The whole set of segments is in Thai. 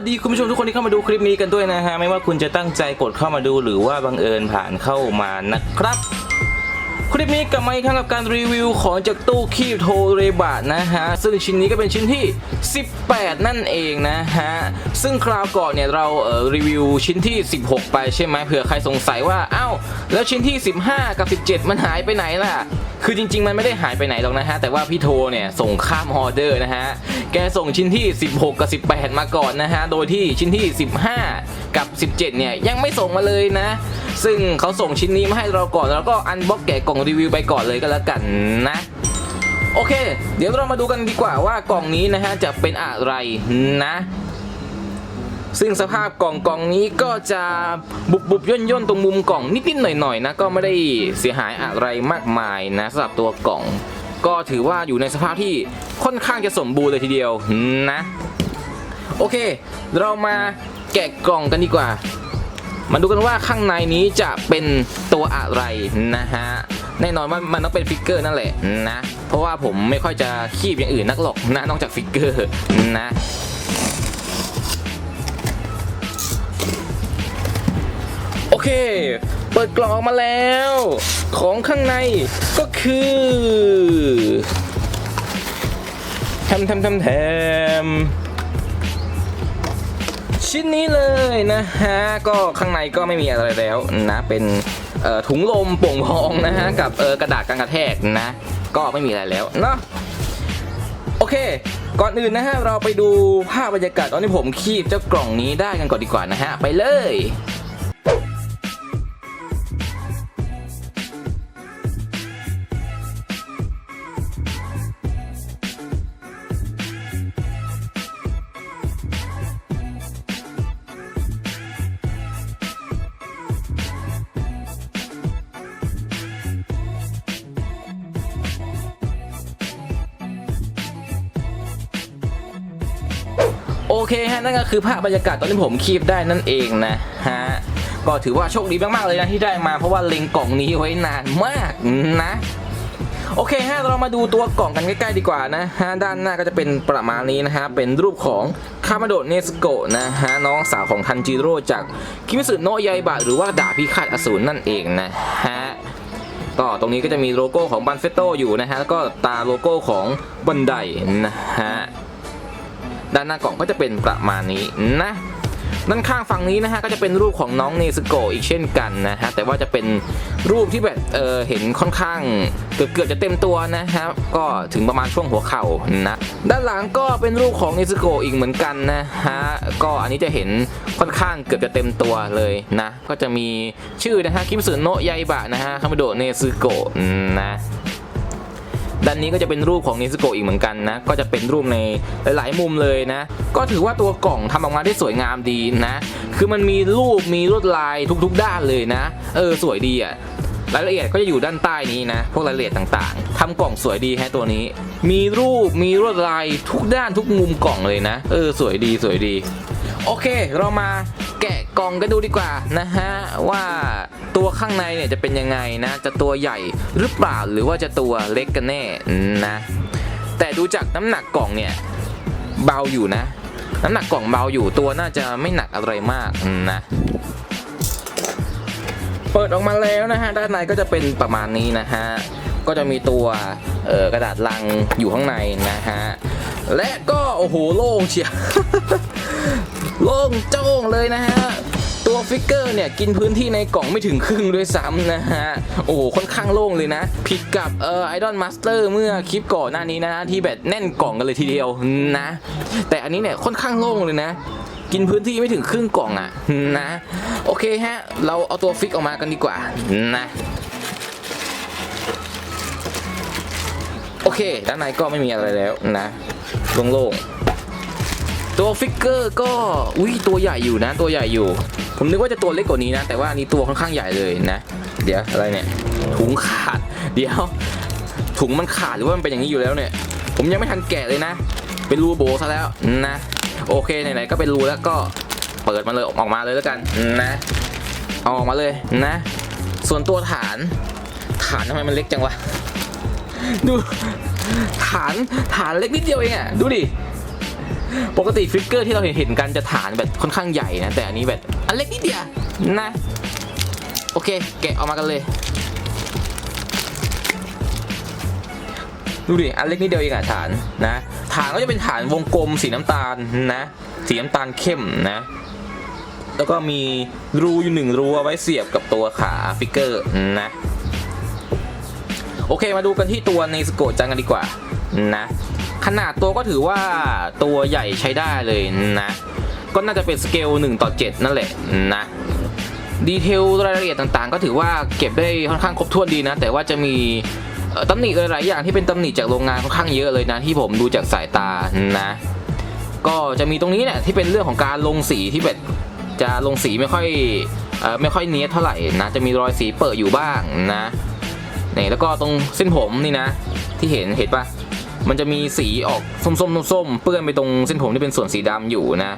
สดีคุณผู้ชมทุกคนที่เข้ามาดูคลิปนี้กันด้วยนะฮะ ไม่ว่าคุณจะตั้งใจกดเข้ามาดูหรือว่าบังเอิญผ่านเข้ามานะครับ คลิปนี้กลับมาอีกครั้งกับการรีวิวของจากตู้คีบโทเรบะนะฮะ ซึ่งชิ้นนี้ก็เป็นชิ้นที่ 18 นั่นเองนะฮะ ซึ่งคราวก่อนเนี่ยเราเอ่อรีวิวชิ้นที่ 16 ไปใช่ไหมเผื่อใครสงสัยว่าอ้าวแล้วชิ้นที่ 15 กับ 17 มันหายไปไหนล่ะคือจริง ๆ มันไม่ได้หายไปไหนหรอกนะฮะ แต่ว่าพี่โทเนี่ยส่งข้ามออเดอร์นะฮะ แกส่งชิ้นที่ 16 กับ 18 มาก่อนนะฮะ โดยที่ชิ้นที่ 15 กับ 17 เนี่ยยังไม่ส่งมาเลยนะ ซึ่งเขาส่งชิ้นนี้มาให้เราก่อนแล้วก็อันบ็อกแกะกล่องรีวิวไปก่อนเลยก็แล้วกันนะ โอเค เดี๋ยวเรามาดูกันดีกว่าว่ากล่องนี้นะฮะจะเป็นอะไรนะ ซึ่งสภาพกล่องกล่องนี้ก็จะบุบบุบย่นย่นตรงมุมกล่องนิดๆหน่อยๆนะก็ไม่ได้เสียหายอะไรมากมายนะสำหรับตัวกล่อง ก็ถือว่าอยู่ในสภาพที่ค่อนข้างจะสมบูรณ์เลยทีเดียวนะโอเค เรามาแกะกล่องกันดีกว่า มาดูกันว่าข้างในนี้จะเป็นตัวอะไรนะฮะ แน่นอนว่ามันต้องเป็นฟิกเกอร์นั่นแหละนะ เพราะว่าผมไม่ค่อยจะคีบอย่างอื่นนักหรอกนะนอกจากฟิกเกอร์นะโอเค เปิดกล่องออกมาแล้ว ของข้างในก็คือแทมแทมแทมแทมชิ้นนี้เลยนะฮะ ก็ข้างในก็ไม่มีอะไรแล้วนะ เป็น ถุงลมโป่งพองนะฮะกับเออกระดาษกันกระแทกนะ ก็ไม่มีอะไรแล้วเนาะโอเค ก่อนอื่นนะฮะเราไปดูภาพบรรยากาศตอนที่ผมคีบเจ้ากล่องนี้ได้กันก่อนดีกว่านะฮะไปเลย โอเคฮะนั่นก็คือภาพบรรยากาศตอนที่ผมคีบได้นั่นเองนะฮะก็ถือว่าโชคดีมากๆเลยนะที่ได้มาเพราะว่าเล็งกล่องนี้ไว้นานมากนะโอเคฮะเรามาดูตัวกล่องกันใกล้ๆดีกว่านะฮะด้านหน้าก็จะเป็นประมาณนี้นะฮะเป็นรูปของคามาโดเนสโกะนะฮะน้องสาวของทันจิโร่จากคิมิสึโนะยายบะหรือว่าดาบพิฆาตอสูรนั่นเองนะฮะก็ตรงนี้ก็จะมีโลโก้ของบันเฟโตอยู่นะฮะแล้วก็ตาโลโก้ของบันไดนะฮะ ด้านหน้ากล่องก็จะเป็นประมาณนี้นะด้านข้างฝั่งนี้นะฮะก็จะเป็นรูปของน้องเนสโกอีกเช่นกันนะฮะแต่ว่าจะเป็นรูปที่แบบเออเห็นค่อนข้างเกือบเกือบจะเต็มตัวนะฮะก็ถึงประมาณช่วงหัวเข่านะด้านหลังก็เป็นรูปของเนสโกอีกเหมือนกันนะฮะก็อันนี้จะเห็นค่อนข้างเกือบจะเต็มตัวเลยนะก็จะมีชื่อนะฮะคิมสึโนะยายบะนะฮะคามาโดเนซึโกนะ ด้านนี้ก็จะเป็นรูปของนิสโกอีกเหมือนกันนะ ก็จะเป็นรูปในหลาย ๆ มุมเลยนะ ก็ถือว่าตัวกล่องทำออกมาได้สวยงามดีนะ คือมันมีรูปมีลวดลายทุก ๆ ด้านเลยนะ เออสวยดีอะรายละเอียดก็จะอยู่ด้านใต้นี้นะ พวกรายละเอียดต่างๆทำกล่องสวยดีแฮะตัวนี้ มีรูปมีลวดลายทุกด้านทุกมุมกล่องเลยนะ เออสวยดีสวยดี โอเค เรามา แกะกล่องกันดูดีกว่านะฮะว่าตัวข้างในเนี่ยจะเป็นยังไงนะ จะตัวใหญ่หรือเปล่าหรือว่าจะตัวเล็กกันแน่นะ แต่ดูจากน้ำหนักกล่องเนี่ยเบาอยู่นะ น้ำหนักกล่องเบาอยู่ตัวน่าจะไม่หนักอะไรมากนะเปิดออกมาแล้วนะฮะด้านในก็จะเป็นประมาณนี้นะฮะก็จะมีตัวกระดาษลังอยู่ข้างในนะฮะและก็โอ้โหโล่งเชียว โล่งโจ้งเลยนะฮะ ตัวฟิกเกอร์เนี่ย กินพื้นที่ในกล่องไม่ถึงครึ่งด้วยซ้ำนะฮะ โอ้ค่อนข้างโล่งเลยนะ ผิดกับเอ่อไอดอลมาสเตอร์เมื่อคลิปก่อนหน้านี้นะฮะที่แบบแน่นกล่องกันเลยทีเดียวนะ แต่อันนี้เนี่ยค่อนข้างโล่งเลยนะกินพื้นที่ไม่ถึงครึ่งกล่องอะนะ โอเคฮะ เราเอาตัวฟิกออกมากันดีกว่านะโอเค ด้านในก็ไม่มีอะไรแล้วนะ โล่งๆ ตัวฟิกเกอร์ก็อุ้ยตัวใหญ่อยู่นะตัวใหญ่อยู่ ผมนึกว่าจะตัวเล็กกว่านี้นะ แต่ว่าอันนี้ตัวค่อนข้างใหญ่เลยนะ เดี๋ยวอะไรเนี่ยถุงขาดเดี๋ยวถุงมันขาดหรือว่ามันเป็นอย่างนี้อยู่แล้วเนี่ย ผมยังไม่ทันแกะเลยนะ เป็นรูโบซะแล้วนะโอเคไหนๆก็เป็นรูแล้วก็เปิดมาเลยออกมาเลยแล้วกันนะเอาออกมาเลยนะ ส่วนตัวฐาน ฐานทำไมมันเล็กจังวะดูฐานฐานเล็กนิดเดียวเองอะดูดิ ปกติฟิกเกอร์ที่เราเห็นเห็นกันจะฐานแบบค่อนข้างใหญ่นะ แต่อันนี้แบบอันเล็กนิดเดียวนะ โอเค แกะออกมากันเลย ดูดิ อันเล็กนิดเดียวเองอะฐานนะ ฐานก็จะเป็นฐานวงกลมสีน้ำตาลนะ สีน้ำตาลเข้มนะแล้วก็มีรูอยู่หนึ่งรูเอาไว้เสียบกับตัวขาฟิกเกอร์นะ โอเคมาดูกันที่ตัวในสโกจังกันดีกว่านะ ขนาดตัวก็ถือว่าตัวใหญ่ใช้ได้เลยนะ ก็น่าจะเป็นสเกล1ต่อ7นั่นแหละนะดีเทลรายละเอียดต่างๆ ก็ถือว่าเก็บได้ค่อนข้างครบถ้วนดีนะ แต่ว่าจะมีตำหนิหลายๆอย่างที่เป็นตำหนิจากโรงงานค่อนข้างเยอะเลยนะ ที่ผมดูจากสายตานะ ก็จะมีตรงนี้เนี่ยที่เป็นเรื่องของการลงสีที่แบบจะลงสีไม่ค่อยออไม่ค่อยเนี้ยเท่าไหร่นะ จะมีรอยสีเปิดอยู่บ้างนะนี่แล้วก็ตรงเส้นผมนี่นะ ที่เห็นเห็นปะ มันจะมีสีออกส้มๆส้มๆเปื้อนไปตรงเส้นผมที่เป็นส่วนสีดำอยู่นะ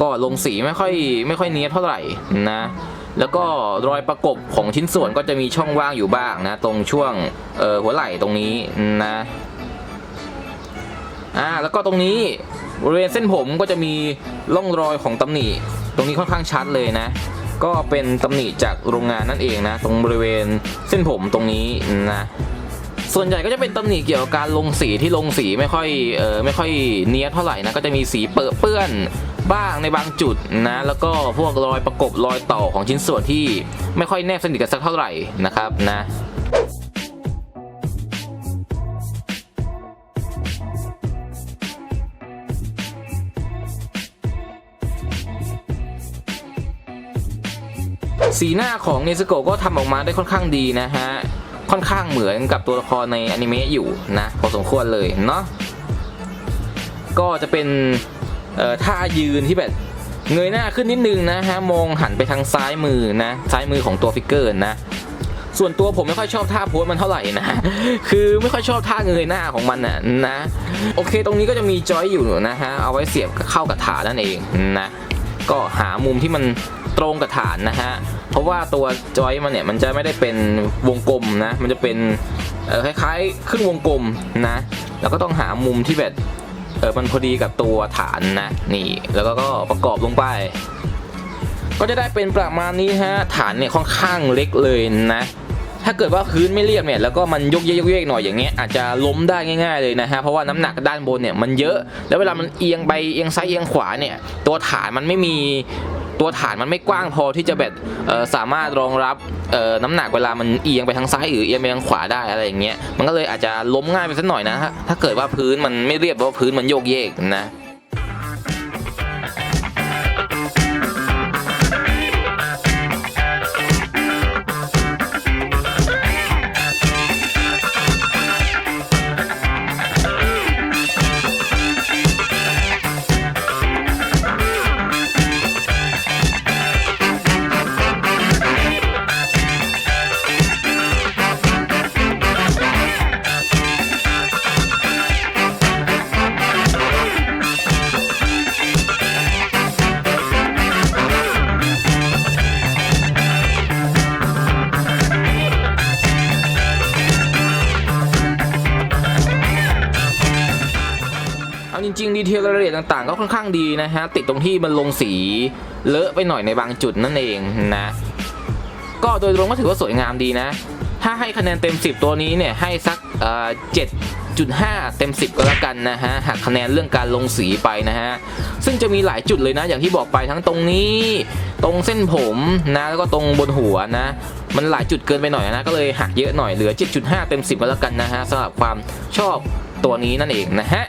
ก็ลงสีไม่ค่อยไม่ค่อยเนี้ยเท่าไหร่นะ แล้วก็รอยประกบของชิ้นส่วนก็จะมีช่องว่างอยู่บ้างนะ ตรงช่วงหัวไหล่ตรงนี้นะอ่าแล้วก็ตรงนี้บริเวณเส้นผมก็จะมีร่องรอยของตำหนิ ตรงนี้ค่อนข้างชัดเลยนะ ก็เป็นตำหนิจากโรงงานนั่นเองนะ ตรงบริเวณเส้นผมตรงนี้นะ ส่วนใหญ่ก็จะเป็นตำหนิเกี่ยวกับการลงสีที่ลงสีไม่ค่อยเออไม่ค่อยเนี้ยเท่าไหร่นะก็จะมีสีเปื้อนบ้างในบางจุดนะแล้วก็พวกรอยประกบรอยต่อของชิ้นส่วนที่ไม่ค่อยแนบสนิทกันสักเท่าไหร่นะครับนะสีหน้าของเนสโกก็ทำออกมาได้ค่อนข้างดีนะฮะ ค่อนข้างเหมือนกับตัวละครในอนิเมะอยู่นะพอสมควรเลยเนาะก็จะเป็นท่ายืนที่แบบเงยหน้าขึ้นนิดนึงนะฮะมองหันไปทางซ้ายมือนะซ้ายมือของตัวฟิกเกอร์นะส่วนตัวผมไม่ค่อยชอบท่าโพสมันเท่าไหร่นะ คือไม่ค่อยชอบท่าเงยหน้าของมันน่ะนะ โอเคตรงนี้ก็จะมีจอยอยู่นะฮะ เอาไว้เสียบเข้ากับฐานนั่นเองนะ ก็หามุมที่มัน ตรงกับฐานนะฮะ เพราะว่าตัวจอยมันเนี่ยมันจะไม่ได้เป็นวงกลมนะ มันจะเป็นคล้ายๆครึ่งวงกลมนะ แล้วก็ต้องหามุมที่แบบเออมันพอดีกับตัวฐานนะนี่ แล้วก็กประกอบลงไป ก็จะได้เป็นประมาณนี้ฮะฐานเนี่ยค่อนข้างเล็กเลยนะถ้าเกิดว่าพื้นไม่เรียบเนี่ยแล้วก็มันยกเยกยกเยกหน่อยอย่างเงี้ยอาจจะล้มได้ง่าย ๆเลยนะฮะเพราะว่าน้ำหนักด้านบนเนี่ยมันเยอะ แล้วเวลามันเอียงไปเอียงซ้ายเอียงขวาเนี่ยตัวฐานมันไม่มี ตัวฐานมันไม่กว้างพอที่จะแบบสามารถรองรับน้ำหนักเวลามันเอียงไปทางซ้ายหรือเอียงไปทางขวาได้อะไรอย่างเงี้ยมันก็เลยอาจจะล้มง่ายไปสักหน่อยนะฮะถ้าเกิดว่าพื้นมันไม่เรียบหรือว่าพื้นมันโยกเยกนะ ต่างๆ ก็ค่อนข้างดีนะฮะติดตรงที่มันลงสีเลอะไปหน่อยในบางจุดนั่นเองนะก็โดยรวมก็ถือว่าสวยงามดีนะ ถ้าให้คะแนนเต็ม 10 ตัวนี้เนี่ยให้สักเอ่อ7.5เต็ม 10 ก็แล้วกันนะฮะหักคะแนนเรื่องการลงสีไปนะฮะซึ่งจะมีหลายจุดเลยนะ อย่างที่บอกไปทั้งตรงนี้ ตรงเส้นผมนะแล้วก็ตรงบนหัวนะ มันหลายจุดเกินไปหน่อยนะ ก็เลยหักเยอะหน่อยเหลือ 7.5 เต็ม 10 ก็แล้วกันนะฮะสำหรับความชอบตัวนี้นั่นเองนะฮะ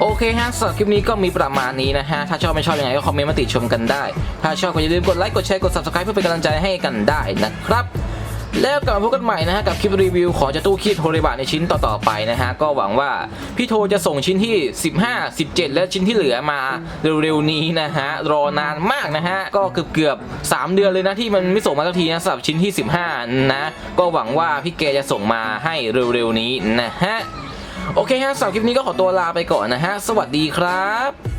โอเคฮะสำหรับคลิปนี้ก็มีประมาณนี้นะฮะ ถ้าชอบไม่ชอบยังไงก็คอมเมนต์มาติชมกันได้ ถ้าชอบก็อย่าลืมกดไลค์กดแชร์กด subscribe เพื่อเป็นกำลังใจให้กันได้นะครับ แล้วกลับมาพบกันใหม่นะฮะกับคลิปรีวิวของเจาตู้คีดโทรบะในชิ้นต่อๆไปนะฮะ ก็หวังว่าพี่โทจะส่งชิ้นที่ 15 17 และชิ้นที่เหลือมาเร็วๆนี้นะฮะ รอนานมากนะฮะ ก็เกือบเกือบ3เดือนเลยนะที่มันไม่ส่งมาสักทีนะสำหรับชิ้นที่ 15 นะ ก็หวังว่าพี่เกจะส่งมาให้เร็วๆนี้นะฮะ โอเคฮะสำหรับคลิปนี้ก็ขอตัวลาไปก่อนนะฮะ สวัสดีครับ